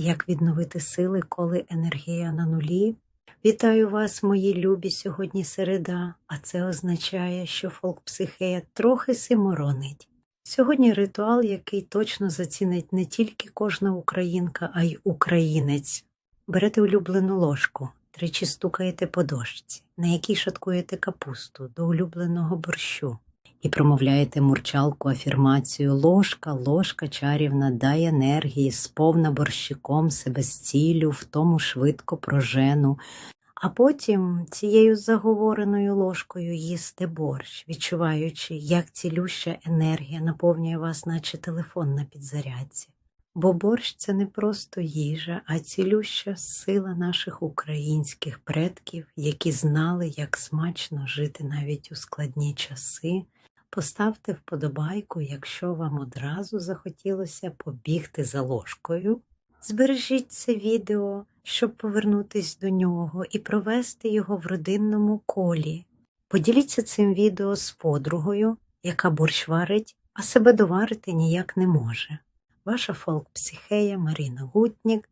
Як відновити сили, коли енергія на нулі? Вітаю вас, мої любі, сьогодні середа, а це означає, що фолк-психея трохи симоронить. Сьогодні ритуал, який точно зацінить не тільки кожна українка, а й українець. Берете улюблену ложку, тричі стукаєте по дошці, на якій шаткуєте капусту до улюбленого борщу, і промовляєте мурчалку афірмацію ложка, ложка чарівна, дай енергії, сповна борщиком себе зцілю, в тому швидко прожену. А потім цією заговореною ложкою їсти борщ, відчуваючи, як цілюща енергія наповнює вас, наче телефон на підзарядці. Бо борщ це не просто їжа, а цілюща сила наших українських предків, які знали, як смачно жити навіть у складні часи. Поставте вподобайку, якщо вам одразу захотілося побігти за ложкою. Збережіть це відео, щоб повернутись до нього і провести його в родинному колі. Поділіться цим відео з подругою, яка борщ варить, а себе доварити ніяк не може. Ваша фолк-психея Маріна Гутнік